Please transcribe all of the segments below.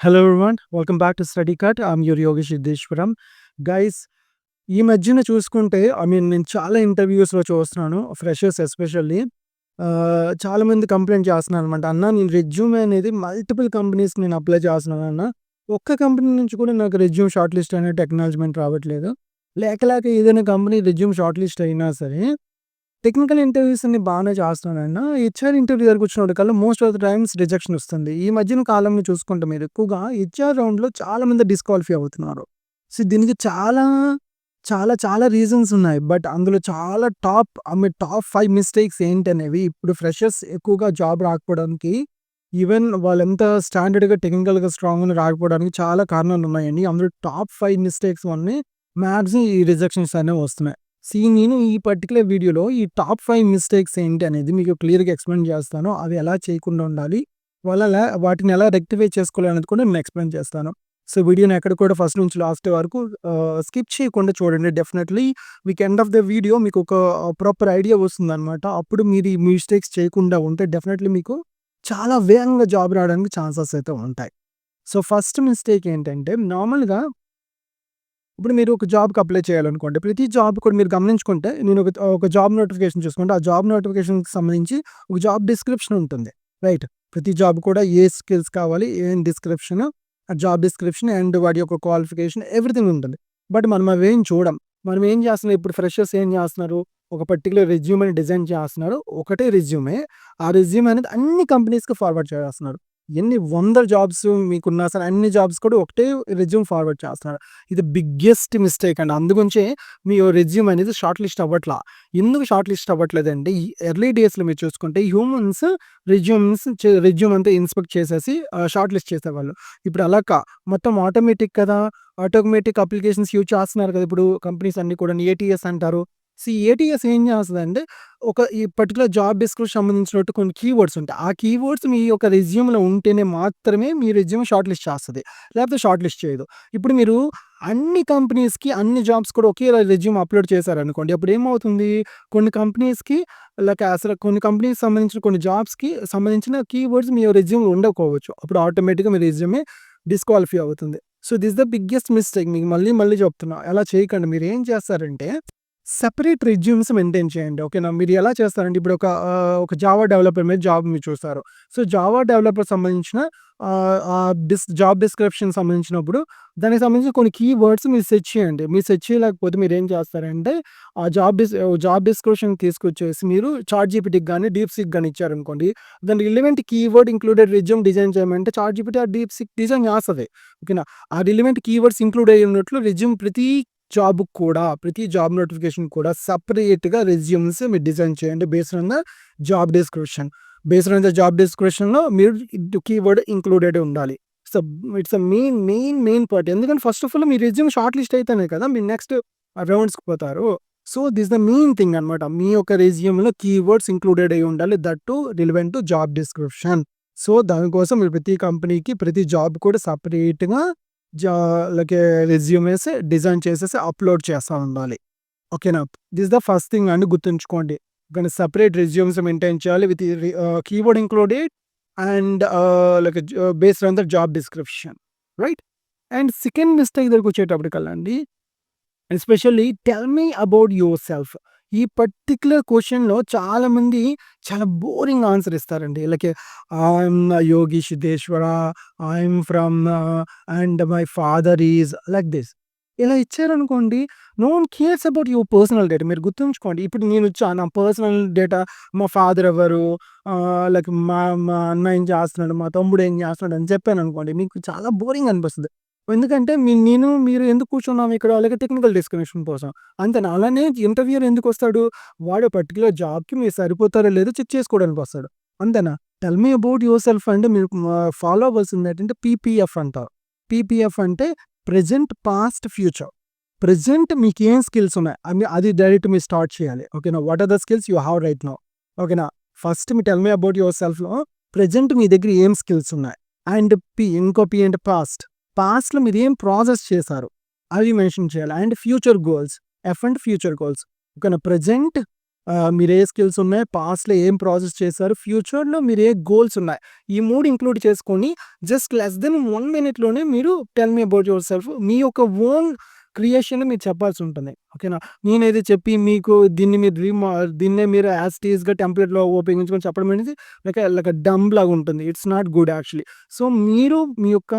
Hello everyone welcome back to study cut I'm your Yogesh Siddheshwaram guys ఈ మధ్యన చూసుకుంటే I mean నేను చాలా ఇంటర్వ్యూస్లో చూస్తున్నాను ఫ్రెషర్స్ ఎస్పెషల్లీ చాలామంది కంప్లైంట్ చేస్తున్నాను అనమాట అన్న నేను రెజ్యూమ్ అనేది మల్టిపుల్ కంపెనీస్ నేను అప్లై చేస్తున్నాను అన్న. ఒక్క కంపెనీ నుంచి కూడా నాకు రెజ్యూమ్ షార్ట్ లిస్ట్ అనే టెక్నాలజీమెంట్ రావట్లేదు. లేక లేక ఏదైనా కంపెనీ రెజ్యూమ్ షార్ట్ లిస్ట్ అయినా సరే టెక్నికల్ ఇంటర్వ్యూస్ అన్ని బాగానే చేస్తున్నానన్న. హెచ్ఆర్ ఇంటర్వ్యూ దగ్గరకు వచ్చినప్పటికల్లా most of the times rejection వస్తుంది. ఈ మధ్యన కాలంలో చూసుకుంటే మీరు ఎక్కువగా హెచ్ఆర్ రౌండ్లో చాలా మంది డిస్క్వాలిఫై అవుతున్నారు. సో దీనికి చాలా చాలా చాలా రీజన్స్ ఉన్నాయి. బట్ అందులో చాలా టాప్ ఆమె టాప్ ఫైవ్ మిస్టేక్స్ ఏంటనేవి ఇప్పుడు ఫ్రెషర్స్ ఎక్కువగా జాబ్ రాకపోవడానికి ఈవెన్ వాళ్ళు ఎంత స్టాండర్డ్గా టెక్నికల్గా స్ట్రాంగ్గా రాకపోవడానికి చాలా కారణాలు ఉన్నాయండి. అందులో టాప్ ఫైవ్ మిస్టేక్స్ వల్ల మ్యాక్సిమం ఈ రిజెక్షన్స్ అనేవి వస్తున్నాయి. సీ నేను ఈ పర్టికులర్ వీడియోలో ఈ టాప్ ఫైవ్ మిస్టేక్స్ ఏంటి అనేది మీకు క్లియర్గా ఎక్స్ప్లెయిన్ చేస్తాను. అవి ఎలా చేయకుండా ఉండాలి వాళ్ళ వాటిని ఎలా రెక్టిఫై చేసుకోవాలి అనేది కూడా నేను ఎక్స్ప్లెయిన్ చేస్తాను. సో వీడియోని ఎక్కడ కూడా ఫస్ట్ నుంచి లాస్ట్ వరకు స్కిప్ చేయకుండా చూడండి. డెఫినెట్లీ మీకు ఎండ్ ఆఫ్ ద వీడియో మీకు ఒక ప్రాపర్ ఐడియా వస్తుంది అనమాట అప్పుడు మీరు ఈ మిస్టేక్స్ చేయకుండా ఉంటే డెఫినెట్లీ మీకు చాలా వేగంగా జాబ్ రావడానికి ఛాన్సెస్ అయితే ఉంటాయి. సో ఫస్ట్ మిస్టేక్ ఏంటంటే నార్మల్గా ఇప్పుడు మీరు ఒక జాబ్కి అప్లై చేయాలనుకోండి ప్రతి జాబ్ కూడా మీరు గమనించుకుంటే నేను ఒక ఒక జాబ్ నోటిఫికేషన్ చూసుకుంటే ఆ జాబ్ నోటిఫికేషన్కి సంబంధించి ఒక జాబ్ డిస్క్రిప్షన్ ఉంటుంది. రైట్? ప్రతి జాబ్ కూడా ఏ స్కిల్స్ కావాలి ఏం డిస్క్రిప్షన్ ఆ జాబ్ డిస్క్రిప్షన్ అండ్ వాటి యొక్క క్వాలిఫికేషన్ ఎవ్రీథింగ్ ఉంటుంది. బట్ మనం అవేం చూడం. మనం ఏం చేస్తున్నాం? ఇప్పుడు ఫ్రెషర్స్ ఏం చేస్తున్నారు? ఒక పర్టికులర్ రెజ్యూమ్ని డిజైన్ చేస్తున్నారు. ఒకటే రెజ్యూమే. ఆ రెజ్యూమ్ అనేది అన్ని కంపెనీస్కి ఫార్వర్డ్ చేస్తున్నారు. ఎన్ని వందల జాబ్స్ మీకున్నా సరే అన్ని జాబ్స్ కూడా ఒకటే రెజ్యూమ్ ఫార్వర్డ్ చేస్తున్నారు. ఇది బిగ్గెస్ట్ మిస్టేక్ అండి. అందుగురించే మీ రెజ్యూమ్ అనేది షార్ట్ లిస్ట్ అవ్వట్లా. ఎందుకు షార్ట్ లిస్ట్ అవ్వట్లేదంటే ఈ ఎర్లీ డేస్లో మీరు చూసుకుంటే హ్యూమన్స్ రెజ్యూమ్స్ రెజ్యూమ్ అంతా ఇన్స్పెక్ట్ చేసేసి షార్ట్ లిస్ట్ చేసేవాళ్ళు. ఇప్పుడు అలా కా మొత్తం ఆటోమేటిక్ కదా. ఆటోమేటిక్ అప్లికేషన్స్ యూజ్ చేస్తున్నారు కదా. ఇప్పుడు కంపెనీస్ అన్ని కూడా ఏటీఎస్ అంటారు. సో ఏటీఎస్ ఏం చేస్తుందంటే ఒక ఈ పర్టికులర్ జాబ్ డిస్క్రిప్షన్ సంబంధించినట్టు కొన్ని కీవర్డ్స్ ఉంటాయి. ఆ కీవర్డ్స్ మీ యొక్క రెజ్యూమ్లో ఉంటేనే మాత్రమే మీ రెజ్యూమ్ షార్ట్ లిస్ట్ చేస్తుంది. లేకపోతే షార్ట్ లిస్ట్ చేయదు. ఇప్పుడు మీరు అన్ని కంపెనీస్కి అన్ని జాబ్స్ కూడా ఒకే రెజ్యూమ్ అప్లోడ్ చేశారనుకోండి అప్పుడు ఏమవుతుంది? కొన్ని కంపెనీస్కి లైక్ అసలు కొన్ని కంపెనీస్ సంబంధించిన కొన్ని జాబ్స్కి సంబంధించిన కీవర్డ్స్ మీ రెజ్యూమ్లో ఉండకపోవచ్చు. అప్పుడు ఆటోమేటిక్గా మీ రెజ్యూమే డిస్క్వాలిఫై అవుతుంది. So this the biggest mistake మీకు మళ్ళీ మళ్ళీ చెప్తున్నా. అలా చేయకండి. మీరు ఏం చేస్తారంటే సెపరేట్ రెజ్యూమ్స్ మెయింటైన్ చేయండి. ఓకేనా మీరు ఎలా చేస్తారంటే ఇప్పుడు ఒక ఒక జావా డెవలపర్ మీద జాబ్ మీరు చూస్తారు. సో జావా డెవలపర్ సంబంధించిన డిస్ జాబ్ డిస్క్రిప్షన్ సంబంధించినప్పుడు దానికి సంబంధించిన కొన్ని కీ వర్డ్స్ మీరు సెర్చ్ చేయండి. మీరు సెర్చ్ చేయలేకపోతే మీరు ఏం చేస్తారంటే ఆ జాబ్ డిస్ జాబ్ డిస్క్రిప్షన్ తీసుకొచ్చేసి మీరు చార్ట్ జీపీటీకి కానీ డీప్ సిక్ కానీ ఇచ్చారనుకోండి దాని relevant keyword included resume design చేయమంటే చార్ట్ జీపీటీ ఆ డీప్ సిక్ డిజైన్ చేస్తుంది ఓకేనా ఆ రిలివెంట్ కీవర్డ్స్ ఇంక్లూడ్ అయ్యి ఉన్నట్లు రెజ్యూమ్ ప్రతి జాబ్ కూడా ప్రతి జాబ్ నోటిఫికేషన్ కూడా సపరేట్గా రెజ్యూమ్స్ మీరు డిజైన్ చేయండి based on the job description. Based on the job డిస్క్రిప్షన్లో మీరు కీవర్డ్ ఇంక్లూడెడ్ ఉండాలి. So it's a main main main part. ఎందుకంటే ఫస్ట్ ఆఫ్ ఆల్ మీ రెజ్యూమ్ షార్ట్ లిస్ట్ అయితేనే కదా మీరు నెక్స్ట్ రౌండ్స్కి పోతారు. So this the main thing అనమాట మీ యొక్క రెజ్యూమ్లో కీవర్డ్స్ ఇంక్లూడెడ్ అయి ఉండాలి. That to relevant to job description. So దానికోసం మీరు ప్రతి కంపెనీకి ప్రతి జాబ్ కూడా సపరేట్గా జా లైక్ రెజ్యూమేస్ డిజైన్ చేసేసి అప్లోడ్ చేస్తూ ఉండాలి. ఓకేనా? దిస్ ద ఫస్ట్ థింగ్ అండి గుర్తుంచుకోండి. కానీ సపరేట్ రెజ్యూమ్స్ మెయింటైన్ చేయాలి with keyboard included and like based on the job description right and second mistake దగ్గరకు వచ్చేటప్పటికల్లా అండి especially tell me about yourself ఈ పర్టిక్యులర్ క్వశ్చన్లో చాలామంది చాలా బోరింగ్ ఆన్సర్ ఇస్తారండి. Like I'm Yogi Siddheshwara I'm from and my father is like this ఇలా ఇచ్చారనుకోండి no one cares about your personal data మీరు గుర్తుంచుకోండి ఇప్పుడు నేను వచ్చా నా పర్సనల్ డేటా మా ఫాదర్ ఎవరు uh, లైక్ మా మా అన్న ఏం చేస్తున్నాడు మా తమ్ముడు ఏం చేస్తున్నాడు అని చెప్పాను అనుకోండి మీకు చాలా బోరింగ్ అనిపిస్తుంది. ఎందుకంటే మీ నేను మీరు ఎందుకు కూర్చున్నాం ఇక్కడ? అలాగే టెక్నికల్ డిస్కనెక్షన్ కోసం. అంతేనా అలానే ఇంటర్వ్యూర్ ఎందుకు వస్తాడు? వాడు పర్టికులర్ జాబ్కి మీరు సరిపోతారో లేదో చెక్ చేసుకోవడానికి వస్తాడు. అంతేనా? Tell me about yourself అంటే మీరు ఫాలో అవ్వాల్సింది ఏంటంటే పీపీఎఫ్ అంటారు పీపీఎఫ్ అంటే. ప్రజెంట్ పాస్ట్ ఫ్యూచర్ ప్రజెంట్ మీకు ఏం స్కిల్స్ ఉన్నాయి? అది డైరెక్ట్ మీరు స్టార్ట్ చేయాలి. ఓకేనా what are the skills you have right no? ఓకేనా ఫస్ట్ మీ టెల్ మీ అబౌట్ యువర్ సెల్ఫ్లో ప్రజెంట్ మీ దగ్గర ఏం స్కిల్స్ ఉన్నాయి? అండ్ పి ఇంకో పి అంటే పాస్ట్ పాస్ట్లో మీరు ఏం ప్రాసెస్ చేశారు అవి మెన్షన్ చేయాలి and future goals F and future goals ఓకేనా ప్రజెంట్ మీరు ఏ స్కిల్స్ ఉన్నాయి, పాస్ట్‌లో ఏం ప్రాసెస్ చేశారు, ఫ్యూచర్‌లో మీరు ఏ గోల్స్ ఉన్నాయి. ఈ మూడు ఇంక్లూడ్ చేసుకొని జస్ట్ లెస్ దెన్ వన్ మినిట్‌లోనే మీరు tell me about yourself మీ యొక్క ఓన్ క్రియేషన్ మీరు చెప్పాల్సి ఉంటుంది. ఓకేనా? నేనైతే చెప్పి మీకు దీన్ని మీరు రీమ దీన్నే మీరు యాస్టీస్గా టెంప్లెట్లో ఉపయోగించుకొని చెప్పడం అనేది లైక్ లైక్ డమ్ లాగా ఉంటుంది. It's not good actually. So, మీరు మీ యొక్క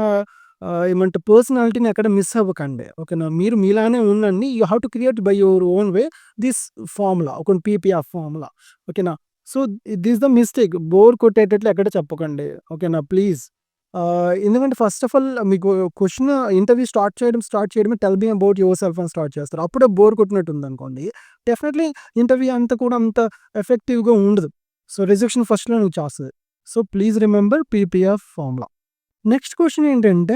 ఏమంటే పర్సనాలిటీని ఎక్కడ మిస్ అవ్వకండి. ఓకేనా? మీరు మీలానే ఉండండి. You have to create by your own way this formula ఒక పీపీఎఫ్ ఫార్ములా. ఓకేనా? So, this the mistake bore కొట్టేటట్లు ఎక్కడ చెప్పకండి. ఓకేనా? ప్లీజ్. ఎందుకంటే ఫస్ట్ ఆఫ్ ఆల్ మీకు క్వశ్చన్ ఇంటర్వ్యూ స్టార్ట్ చేయడం స్టార్ట్ చేయడమే tell me about yourself అని స్టార్ట్ చేస్తారు. అప్పుడే బోర్ కొట్టినట్టు ఉంది అనుకోండి డెఫినెట్‌లీ ఇంటర్వ్యూ అంతా కూడా అంత ఎఫెక్టివ్‌గా ఉండదు. సో, రిజెక్షన్ ఫస్ట్‌లో నువ్వు చేస్తుంది so, please remember PPF formula. Next question ఏంటంటే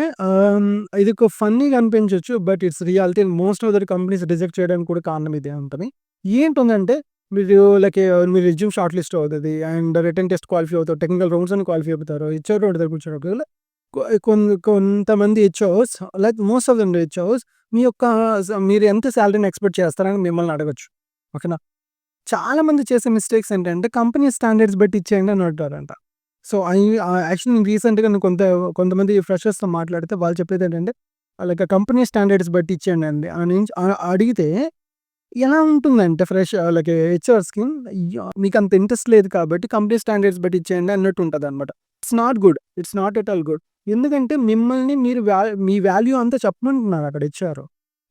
ఇది ఒక ఫన్నీగా అనిపించవచ్చు but it's reality most of the companies reject చేయడానికి కూడా కారణం ఇదే ఉంటది. ఏంటంటే మీరు లైక్ మీరు రిజ్యూమ్ షార్ట్ లిస్ట్ అవుతుంది అండ్ రిటర్న్ టెస్ట్ క్వాలిఫై అవుతారు. టెక్నికల్ రౌండ్స్ అని క్వాలిఫై అవుతారు. హెచ్ఆర్ రోడ్ దగ్గర కూర్చోవడం కొ కొంతమంది HOs like most of them HOs మీ యొక్క మీరు ఎంత సాలరీని ఎక్స్‌పెక్ట్ చేస్తారని మిమ్మల్ని అడగొచ్చు. ఓకేనా? చాలామంది చేసే మిస్టేక్స్ ఏంటంటే కంపెనీ స్టాండర్డ్స్ బట్టి ఇచ్చేయండి అని అంటారంట. సో, ఐ యాక్చువల్లీ నేను రీసెంట్‌గా నేను కొంత కొంతమంది ఫ్రెషర్స్‌తో మాట్లాడితే వాళ్ళు చెప్పేది ఏంటంటే లైక్ కంపెనీ స్టాండర్డ్స్ బట్టి ఇచ్చేయండి అండి అని ఆహ్, అడిగితే ఎలా ఉంటుందంటే ఫ్రెష్ లైక్ హెచ్ఆర్స్‌కి అయ్యా! మీకు అంత ఇంట్రెస్ట్ లేదు కాబట్టి కంపెనీ స్టాండర్డ్స్ బట్టి ఇచ్చేయండి అన్నట్టు ఉంటదన్నమాట. It's not good. It's not at all good. ఎందుకంటే మిమ్మల్ని మీరు వ్యా మీ వాల్యూ అంతా చెప్పమంటున్నారు అక్కడ హెచ్ఆర్.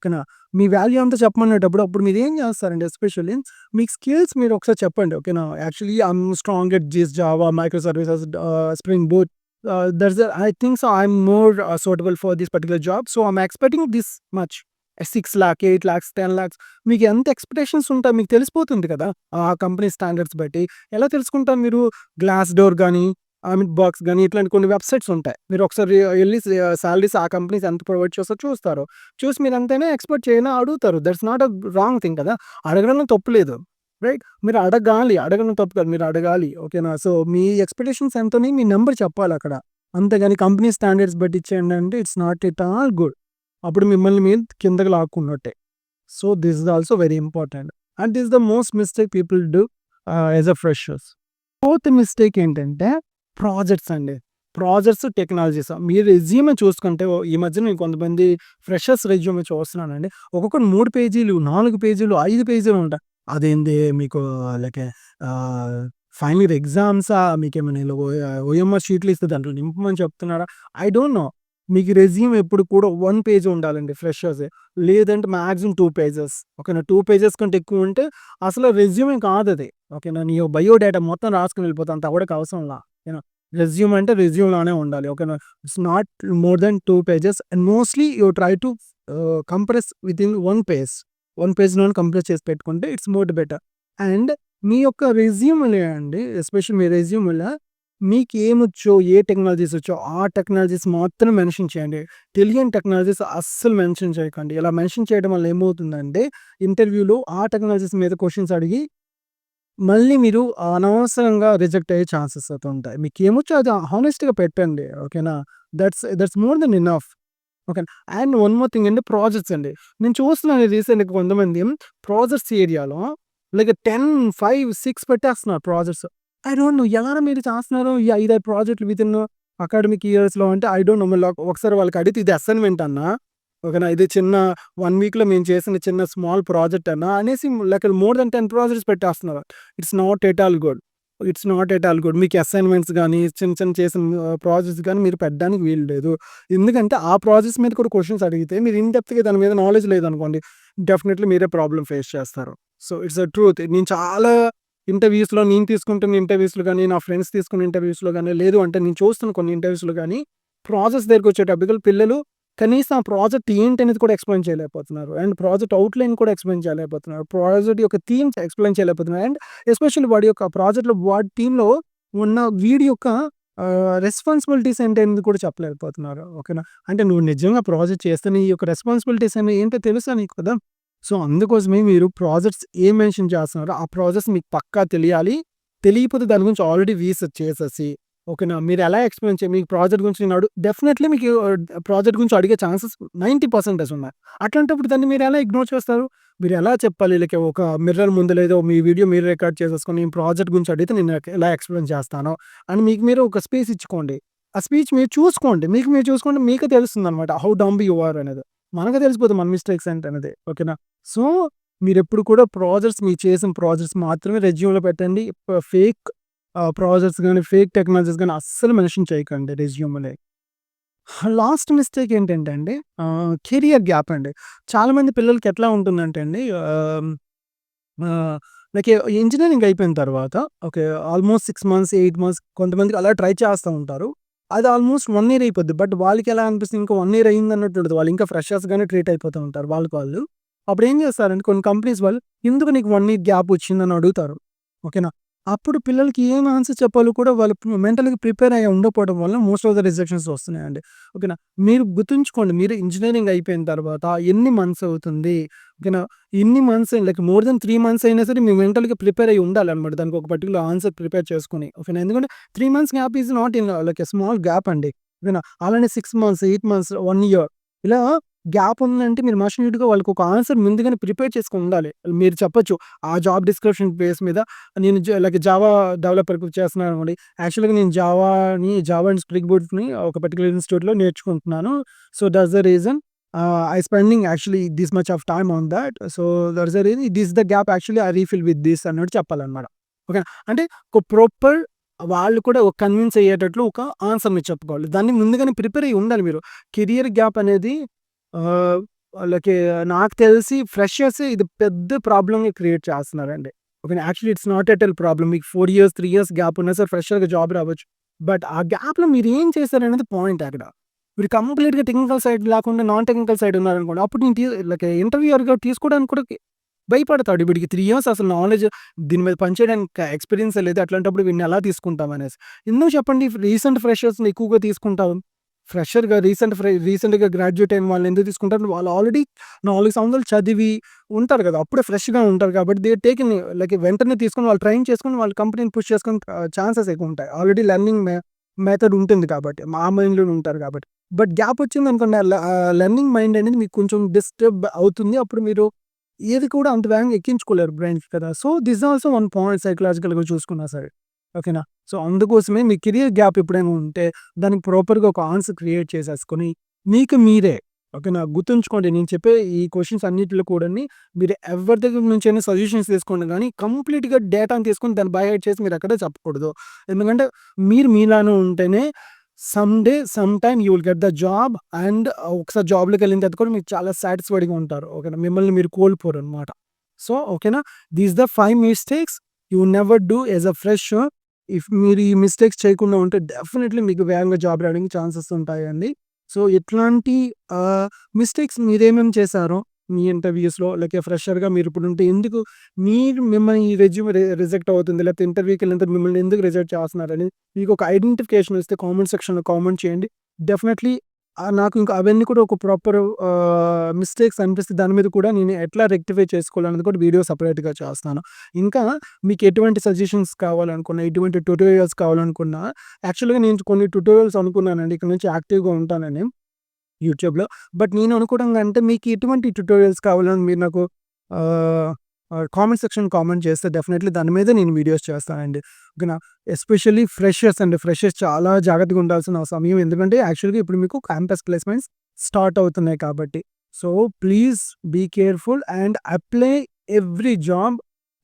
ఓకేనా? మీ వాల్యూ అంతా చెప్పమనేటప్పుడు అప్పుడు మీరు ఏం చేస్తారండి ఎస్పెషల్లీ మీకు స్కిల్స్ మీరు ఒకసారి చెప్పండి. ఓకేనా? Actually I'm strong at JS, Java, micro services, spring boot. There's that's the I think so I'm more suitable for this particular job. So, I'm expecting this much. Six lakh eight lakhs ten lakhs మీకు ఎంత expectations ఉంటాయి మీకు తెలిసిపోతుంది కదా! ఆ company standards బట్టి. ఎలా తెలుసుకుంటారు మీరు? గ్లాస్ డోర్ కానీ మీన్ బాక్స్ కానీ ఇట్లాంటి కొన్ని వెబ్‌సైట్స్ ఉంటాయి. మీరు ఒకసారి వెళ్ళి సాలరీస్ ఆ కంపెనీస్ ఎంత ప్రొవైడ్ చేస్తారో చూస్తారు. చూసి మీరు ఎంతైనా ఎక్స్‌పెక్ట్ చేయనా అడుగుతారు. That's not a wrong thing కదా! అడగడంలో తప్పు లేదు. రైట్? మీరు అడగాలి. అడగడం తప్పు కాదు. మీరు అడగాలి. ఓకేనా? సో, మీ ఎక్స్‌పెక్టేషన్స్ ఎంతని మీ నెంబర్ చెప్పాలి అక్కడ అంతేగాని కంపెనీ స్టాండర్డ్స్ బట్టి ఇచ్చేయండి అంటే it's not it all good. అప్పుడు మిమ్మల్ని మీరు కిందకి లాక్కున్నట్టే. So, this is also very important. And this the most mistake people do as a freshers. Fourth mistake ఏంటంటే ప్రాజెక్ట్స్ అండి. Projects, technologies. మీ రెజ్యూమే చూసుకుంటే ఈ మధ్య నేను కొంతమంది ఫ్రెషర్స్ రెజ్యూమే చూస్తున్నానండి. ఒక్కొక్కటి మూడు పేజీలు, నాలుగు పేజీలు, ఐదు పేజీలు ఉంటాయి. అదేంది మీకు లైక్ ఫైనల్ ఇయర్ ఎగ్జామ్సా? మీకేమైనా ఓఎంఆర్ షీట్లు ఇస్తే దాంట్లో నింపమని చెప్తున్నారా? I don't know. మీకు రెజ్యూమ్ ఎప్పుడు కూడా వన్ పేజ్ ఉండాలండి ఫ్రెషర్స్ లేదంటే మ్యాక్సిమం టూ పేజెస్. ఓకేనా? టూ పేజెస్ కంటే ఎక్కువ ఉంటే అసలు రెజ్యూమే కాదది. ఓకేనా? నీ బయోడేటా మొత్తం రాసుకుని వెళ్ళిపోతా అంత అవ్వడానికి అవసరంలా. ఓకేనా? రెజ్యూమ్ అంటే రెజ్యూమ్లోనే ఉండాలి. ఓకేనా? It's not more than two pages and mostly you try to compress compress within one page. One పేజ్‌లోనే compress చేసి పెట్టుకుంటే ఇట్స్ మోర్ బెటర్. అండ్ మీ యొక్క రెజ్యూమ్లే అండి ఎస్పెషల్ మీ రెజ్యూమ్‌లో మీకేమొచ్చో, ఏ టెక్నాలజీస్ వచ్చో ఆ టెక్నాలజీస్ మాత్రం మెన్షన్ చేయండి. తెలియని టెక్నాలజీస్ అస్సలు మెన్షన్ చేయకండి. ఇలా మెన్షన్ చేయడం వల్ల ఏమవుతుందంటే ఇంటర్వ్యూలో ఆ టెక్నాలజీస్ మీద క్వశ్చన్స్ అడిగి మళ్ళీ మీరు అనవసరంగా రిజెక్ట్ అయ్యే ఛాన్సెస్ అయితే ఉంటాయి. మీకు ఏమొచ్చో అది హానెస్ట్‌గా పెట్టండి. ఓకేనా? That's that's more than enough. Okay. And one more thing అండి ప్రాజెక్ట్స్ అండి. నేను చూస్తున్నాను రీసెంట్‌గా కొంతమంది ప్రాజెక్ట్స్ ఏరియాలో లైక్ 10, 5, 6 పెట్టేస్తున్నారు ప్రాజెక్ట్స్. ఐ డోంట్ నో ఎలా మీరు చేస్తున్నారు ఈ 5, 5 విత్ ఇన్ అకాడమిక్ ఇయర్స్‌లో అంటే ఐ డోంట్ నో మళ్ళీ ఒకసారి వాళ్ళకి అడిగితే ఇది అసైన్‌మెంట్ అన్నా. ఓకేనా? ఇది చిన్న వన్ వీక్‌లో మేము చేసిన చిన్న స్మాల్ ప్రాజెక్ట్ అన్నా అనేసి లైక్ మోర్ దెన్ 10 ప్రాజెక్ట్స్ పెట్టేస్తున్నారు. It's not at all good. It's not at all good. మీకు అసైన్‌మెంట్స్ కానీ చిన్న చిన్న చేసిన ప్రాజెక్ట్స్ కానీ మీరు పెట్టడానికి వీలు లేదు. ఎందుకంటే ఆ ప్రాజెక్ట్స్ మీద కూడా క్వశ్చన్స్ అడిగితే మీరు ఇన్ డెప్త్‌గా దాని మీద నాలెడ్జ్ లేదనుకోండి డెఫినెట్‌లీ మీరే ప్రాబ్లం ఫేస్ చేస్తారు. So, it's a truth. నేను చాలా ఇంటర్వ్యూస్‌లో నేను తీసుకుంటున్న ఇంటర్వ్యూస్‌లో కానీ నా ఫ్రెండ్స్ తీసుకున్న ఇంటర్వ్యూస్‌లో కానీ లేదు అంటే నేను చూస్తున్న కొన్ని ఇంటర్వ్యూస్‌లో కానీ ప్రాసెస్ దగ్గరికి దగ్గరికొచ్చేటప్పటికి పిల్లలు కనీసం ఆ ప్రాజెక్ట్ ఏంటి అనేది కూడా ఎక్స్‌ప్లెయిన్ చేయలేకపోతున్నారు. అండ్ ప్రాజెక్ట్ అవుట్లైన్ కూడా ఎక్స్‌ప్లెయిన్ చేయలేకపోతున్నారు. ప్రాజెక్ట్ యొక్క థీమ్ ఎక్స్‌ప్లెయిన్ చేయలేకపోతున్నారు. అండ్ ఎస్పెషల్లీ వాడి యొక్క ప్రాజెక్ట్‌లో వాడి టీమ్‌లో ఉన్న వీడి యొక్క రెస్పాన్సిబిలిటీస్ ఏంటి అనేది కూడా చెప్పలేకపోతున్నారు. ఓకేనా? అంటే నువ్వు నిజంగా ప్రాజెక్ట్ చేస్తే నీ యొక్క రెస్పాన్సిబిలిటీస్ అనేవి ఏంటో తెలుసా నీకు కదా! సో, అందుకోసమే మీరు ప్రాజెక్ట్స్ ఏం మెన్షన్ చేస్తున్నారో ఆ ప్రాజెక్ట్స్ మీకు పక్కా తెలియాలి. తెలియకపోతే దాని గురించి ఆల్రెడీ రీసెర్చ్ చేసేసి ఓకేనా? మీరు ఎలా ఎక్స్‌ప్లెయిన్ చేయ మీకు ప్రాజెక్ట్ గురించి నేను అడు డెఫినెట్‌లీ మీకు ప్రాజెక్ట్ గురించి అడిగే ఛాన్సెస్ 90% ఉన్నాయి. అట్లాంటప్పుడు దాన్ని మీరు ఎలా ఇగ్నోర్ చేస్తారు? మీరు ఎలా చెప్పాలి? లేక ఒక మిర్రర్ ముందు లేదో మీ వీడియో మీరు రికార్డ్ చేసేసుకొని నేను ప్రాజెక్ట్ గురించి అడిగితే నేను ఎలా ఎక్స్‌ప్లెయిన్ చేస్తానో అని మీకు మీరు ఒక స్పేస్ ఇచ్చుకోండి. ఆ స్పీచ్ మీరు చూసుకోండి. మీకు మీరు చూసుకుంటే మీకే తెలుస్తుందనమాట. హౌ డంబ్ యూ ఆర్ అనేది. మనకు తెలిసిపోతుంది మన మిస్టేక్స్ ఏంటనేది. ఓకేనా? సో, మీరు ఎప్పుడు కూడా ప్రాజెక్ట్స్ మీరు చేసిన ప్రాజెక్ట్స్ మాత్రమే రెజ్యూమ్‌లో పెట్టండి. ఫేక్ ప్రాజెక్ట్స్ కానీ ఫేక్ టెక్నాలజీస్ కానీ అస్సలు మెన్షన్ చేయకండి రెజ్యూమ్లే లాస్ట్ మిస్టేక్ ఏంటంటే అండి కెరియర్ గ్యాప్ అండి. చాలామంది పిల్లలకి ఎట్లా ఉంటుందంటే అండి లైక్ ఇంజనీరింగ్ అయిపోయిన తర్వాత okay. Almost six months, eight months కొంతమందికి అలా ట్రై చేస్తూ ఉంటారు. అది ఆల్మోస్ట్ వన్ ఇయర్ అయిపోద్ది. బట్ వాళ్ళకి ఎలా అనిపిస్తుంది ఇంకా వన్ ఇయర్ అయిందన్నట్టు ఉండదు. వాళ్ళు ఇంకా ఫ్రెషర్స్‌గానే ట్రీట్ అయిపోతూ ఉంటారు వాళ్ళకి వాళ్ళు. అప్పుడు ఏం చేస్తారంటే కొన్ని కంపెనీస్ వాళ్ళు ఎందుకు నీకు వన్ ఇయర్ గ్యాప్ వచ్చిందని అడుగుతారు. ఓకేనా? అప్పుడు పిల్లలకి ఏం ఆన్సర్ చెప్పాలో కూడా వాళ్ళు మెంటల్‌గా ప్రిపేర్ అయ్యి ఉండకపోవడం వల్ల మోస్ట్ ఆఫ్ ద రిజెక్షన్స్ వస్తున్నాయండి. ఓకేనా? మీరు గుర్తుంచుకోండి మీరు ఇంజనీరింగ్ అయిపోయిన తర్వాత ఎన్ని మంత్స్ అవుతుంది? ఓకేనా? ఎన్ని months like more than three months అయినా సరే మీ మెంటల్‌గా ప్రిపేర్ అయ్యి ఉండాలన్నమాట. దానికి ఒక పర్టికులర్ ఆన్సర్ ప్రిపేర్ చేసుకొని. ఓకేనా? ఎందుకంటే three months gap is not in like a small gap అండి. ఓకేనా? అలానే six months, eight months, one year ఇలా గ్యాప్ ఉందంటే మీరు మస్ట్ వాళ్ళకి ఒక ఆన్సర్ ముందుగానే ప్రిపేర్ చేసుకుని ఉండాలి. మీరు చెప్పొచ్చు ఆ జాబ్ డిస్క్రిప్షన్ బేస్ మీద నేను లైక్ జావా డెవలపర్‌గా చేస్తున్నాననుకోండి. యాక్చువల్‌గా నేను జావాని జావా అండ్ స్ప్రింగ్ బోర్డ్ని ఒక పర్టికులర్ ఇన్‌స్టిట్యూట్‌లో నేర్చుకుంటున్నాను. So, that's the reason I spending actually this much of time on that so, that's the reason this the gap actually I refill with this అన్నట్టు చెప్పాలన్నమాట. ఓకేనా? అంటే ఒక ప్రాపర్ వాళ్ళు కూడా ఒక కన్విన్స్ అయ్యేటట్లు ఒక ఆన్సర్ మీరు చెప్పుకోవాలి. దాన్ని ముందుగానే ప్రిపేర్ అయ్యి ఉండాలి మీరు. కెరియర్ గ్యాప్ అనేది వాళ్ళకి నాకు తెలిసి ఫ్రెషర్స్ ఇది పెద్ద ప్రాబ్లమ్‌ని క్రియేట్ చేస్తున్నారండి. Okay actually it's not at all problem. మీకు four years, three years gap ఉన్నా సరే ఫ్రెషర్‌గా జాబ్ రావచ్చు. బట్ ఆ గ్యాప్‌లో మీరు ఏం చేశారనేది పాయింట్ అక్కడ. మీరు కంప్లీట్‌గా టెక్నికల్ సైడ్ లేకుండా నాన్ టెక్నికల్ సైడ్ ఉన్నారనుకోండి. అప్పుడు నేను లైక్ ఇంటర్వ్యూర్గా తీసుకోవడానికి కూడా భయపడతాడు. వీడికి త్రీ ఇయర్స్ అసలు నాలెడ్జ్ దీని మీద పనిచేయడానికి ఎక్స్పీరియన్స్ లేదు. అట్లాంటప్పుడు వీడిని ఎలా తీసుకుంటాం అనేసి. ఎందుకు చెప్పండి రీసెంట్ ఫ్రెషర్స్‌ని ఎక్కువగా తీసుకుంటాం. ఫ్రెషర్‌గా రీసెంట్ ఫ్రె రీసెంట్‌గా గ్రాడ్యుయేట్ అయిన వాళ్ళని ఎందుకు తీసుకుంటారు? వాళ్ళు ఆల్రెడీ నాలుగు సంవత్సరాలు చదివి ఉంటారు కదా! అప్పుడే ఫ్రెష్‌గా ఉంటారు కాబట్టి దే టేకిన్ లైక్ వెంటనే తీసుకొని వాళ్ళు ట్రైన్ చేసుకొని వాళ్ళ కంపెనీని పుష్ చేసుకొని ఛాన్సెస్ ఎక్కువ ఉంటాయి. ఆల్రెడీ లెర్నింగ్ మెథడ్ ఉంటుంది కాబట్టి. మా మైండ్లో ఉంటారు కాబట్టి. బట్ గ్యాప్ వచ్చింది అనుకోండి లెర్నింగ్ మైండ్ అనేది మీకు కొంచెం డిస్టర్బ్ అవుతుంది. అప్పుడు మీరు ఏది కూడా అంత వేగంగా ఎక్కించుకోలేరు బ్రెయిన్‌కి కదా! So, this also one point సైకలాజికల్‌గా చూసుకున్నా సరే. ఓకేనా? సో, అందుకోసమే మీ కెరియర్ గ్యాప్ ఎప్పుడైనా ఉంటే దానికి ప్రాపర్‌గా ఒక ఆన్సర్ క్రియేట్ చేసేసుకొని మీకు మీరే ఓకేనా? గుర్తుంచుకోండి నేను చెప్పే ఈ క్వశ్చన్స్ అన్నిటిలో కూడా మీరు ఎవరి దగ్గర నుంచైనా సజెషన్స్ తీసుకోండి కానీ కంప్లీట్‌గా డేటాని తీసుకొని దాన్ని బై చేసి మీరు ఎక్కడ చెప్పకూడదు. ఎందుకంటే మీరు మీలానే ఉంటేనే some day, some time you will get the job and ఒకసారి జాబ్‌లోకెళ్ళిన తర్వాత కూడా మీరు చాలా సాటిస్ఫైడ్‌గా ఉంటారు. ఓకేనా? మిమ్మల్ని మీరు కోల్పోరు అనమాట సో, ఓకేనా? These the five mistakes you never do as a fresh if మీరు ఈ మిస్టేక్స్ చేయకుండా ఉంటే డెఫినెట్‌లీ మీకు వేగంగా జాబ్ రావడానికి ఛాన్సెస్ ఉంటాయండి. సో, ఇట్లాంటి మిస్టేక్స్ మీరేమేమి చేశారో మీ ఇంటర్వ్యూస్‌లో లైక్ ఫ్రెషర్‌గా మీరు ఇప్పుడు ఉంటే ఎందుకు మీరు మిమ్మల్ని ఈ రెజ్యూమ్ రిజెక్ట్ అవుతుంది. లేకపోతే ఇంటర్వ్యూకెళ్ళిన తర్వాత మిమ్మల్ని ఎందుకు రిజెక్ట్ చేస్తున్నారని మీకు ఒక ఐడెంటిఫికేషన్ ఇస్తే కామెంట్ సెక్షన్‌లో కామెంట్ చేయండి. డెఫినెట్‌లీ నాకు ఇంకా అవన్నీ కూడా ఒక ప్రాపర్ మిస్టేక్స్ అనిపిస్తే దాని మీద కూడా నేను ఎట్లా రెక్టిఫై చేసుకోవాలనేది కూడా వీడియో సపరేట్గా చేస్తాను. ఇంకా మీకు ఎటువంటి సజెషన్స్ కావాలనుకున్నా, ఎటువంటి ట్యూటోరియల్స్ కావాలనుకున్నా యాక్చువల్‌గా నేను కొన్ని ట్యూటోరియల్స్ అనుకున్నానండి. ఇక్కడ నుంచి యాక్టివ్‌గా ఉంటానని యూట్యూబ్‌లో. బట్ నేను అనుకోవడం కంటే మీకు ఎటువంటి ట్యుటోరియల్స్ కావాలని మీరు నాకు కామెంట్ సెక్షన్ కామెంట్ చేస్తే డెఫినెట్‌లీ దాని మీద నేను వీడియోస్ చేస్తానండి. ఓకేనా? ఎస్పెషల్లీ ఫ్రెషర్స్ అండి. ఫ్రెషర్స్ చాలా జాగ్రత్తగా ఉండాల్సిన సమయం. ఎందుకంటే యాక్చువల్‌గా ఇప్పుడు మీకు క్యాంపస్ ప్లేస్‌మెంట్స్ స్టార్ట్ అవుతున్నాయి కాబట్టి. So, please be careful and apply every job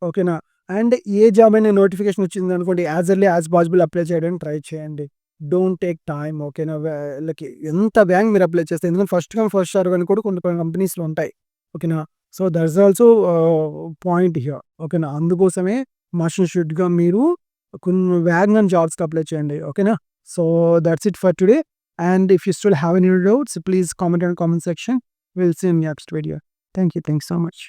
ఓకేనా? అండ్ ఏ జాబ్ అయినా నోటిఫికేషన్ వచ్చింది అనుకోండి as early as possible apply చేయడానికి ట్రై చేయండి. డోంట్ టేక్ టైమ్ ఓకేనా? వే లైక్ ఎంత బ్యాంక్ మీరు అప్లై చేస్తే ఎందుకంటే ఫస్ట్ కమ్ ఫస్ట్ సర్వ్ అని కూడా కొన్ని కొన్ని కంపెనీస్‌లో ఉంటాయి. ఓకేనా? So, that's also ah, point here ఓకేనా? అందుకోసమే మస్ట్ అండ్ షుడ్‌గా మీరు కొన్ని వేగంగా జాబ్స్‌కి అప్లై చేయండి. ఓకేనా? So, that's it for today. And if you still have any doubts please comment in comment section. Will see in next video. Thank you. Thank you so much.